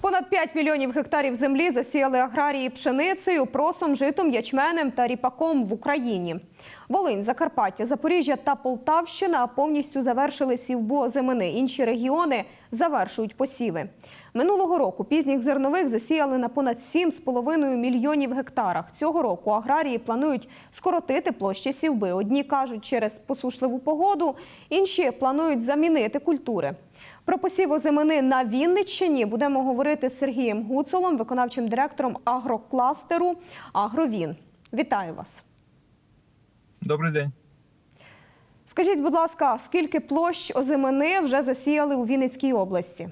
Понад 5 мільйонів гектарів землі засіяли аграрії пшеницею, просом, житом, ячменем та ріпаком в Україні. Волинь, Закарпаття, Запоріжжя та Полтавщина повністю завершили сівбу озимини. Інші регіони завершують посіви. Минулого року пізніх зернових засіяли на понад 7,5 мільйонів гектарах. Цього року аграрії планують скоротити площі сівби. Одні кажуть через посушливу погоду, інші планують замінити культури. Про посів озимини на Вінниччині будемо говорити з Сергієм Гуцолом, виконавчим директором агрокластеру Агровін. Вітаю вас. Добрий день. Скажіть, будь ласка, скільки площ озимини вже засіяли у Вінницькій області?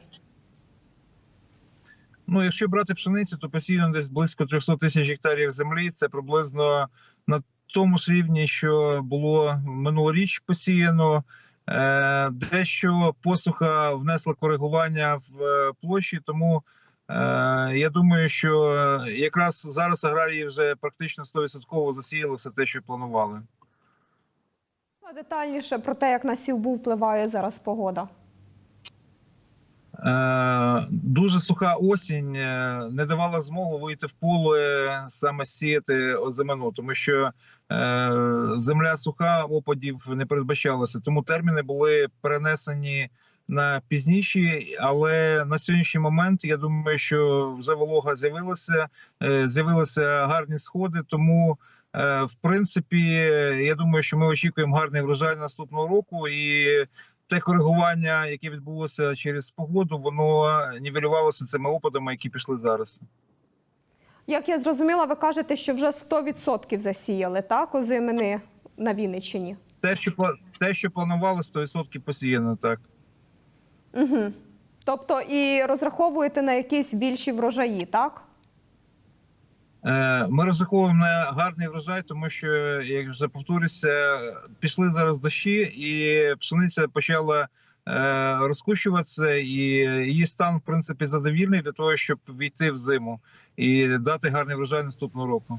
Ну, якщо брати пшеницю, то посіяно десь близько 300 тисяч гектарів землі. Це приблизно на тому ж рівні, що було минулоріч посіяно. Е, Дещо посуха внесла коригування в е, площі, тому е, я думаю, що якраз зараз аграрії вже практично 100% засіяли все те, що планували. А Детальніше про те, як на сівбу впливає зараз погода. Е, Дуже суха осінь е, не давала змогу вийти в поле саме сіяти озимину, тому що е, земля суха, опадів не передбачалося. Тому терміни були перенесені на пізніші. Але на сьогоднішній момент я думаю, що вже волога з'явилася, е, з'явилися гарні сходи. Тому, е, в принципі, я думаю, що ми очікуємо гарний врожай наступного року і те коригування, яке відбулося через погоду, воно нівелювалося цими опадами, які пішли зараз. Як я зрозуміла, ви кажете, що вже 100% засіяли так озимини на Вінниччині. Те, що те, що планували, 100% посіяно так. Угу. Тобто і розраховуєте на якісь більші врожаї, так? Е, Ми розраховуємо на гарний врожай, тому що, як вже повторюся, пішли зараз дощі, і пшениця почала е, розкущуватися, і її стан, в принципі, задовільний для того, щоб війти в зиму і дати гарний врожай наступного року.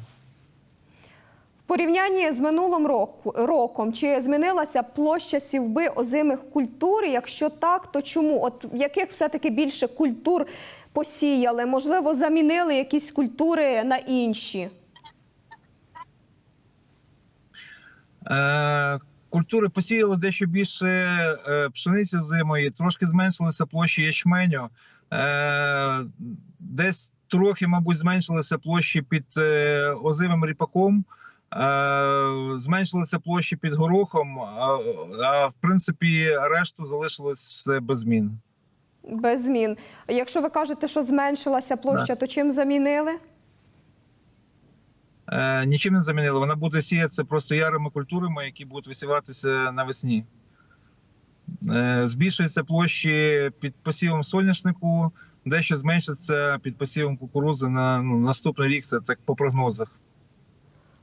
В порівнянні з минулим роком, чи змінилася площа сівби озимих культур? Якщо так, то чому? От яких все-таки більше культур посіяли? Можливо, замінили якісь культури на інші? Е, Культури посіяли дещо більше е, пшениці зимої, трошки зменшилися площі ячменю. Е, Десь трохи, мабуть, зменшилися площі під е, озимим ріпаком, е, зменшилися площі під горохом, а, а в принципі решту залишилось все без змін. Без змін. Якщо ви кажете, що зменшилася площа, то чим замінили? Е, Нічим не замінили. Вона буде сіятися просто ярими культурами, які будуть висіватися навесні. Е, Збільшуються площі під посівом соняшнику, дещо зменшиться під посівом кукурузи на ну, наступний рік. Це так по прогнозах.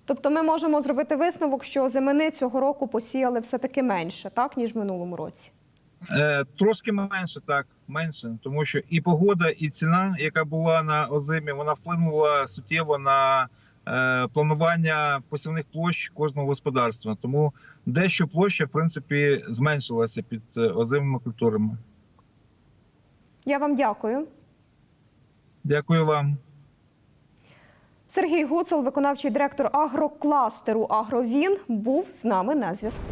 Тобто ми можемо зробити висновок, що озимини цього року посіяли все-таки менше, так, ніж в минулому році. Е, Трошки менше, так, менше, тому що і погода, і ціна, яка була на озимі, вона вплинула суттєво на е, планування посівних площ кожного господарства. Тому дещо площа, в принципі, зменшилася під е, озимими культурами. Я вам дякую. Дякую вам. Сергій Гуцул, виконавчий директор агрокластеру Агровін, був з нами на зв'язку.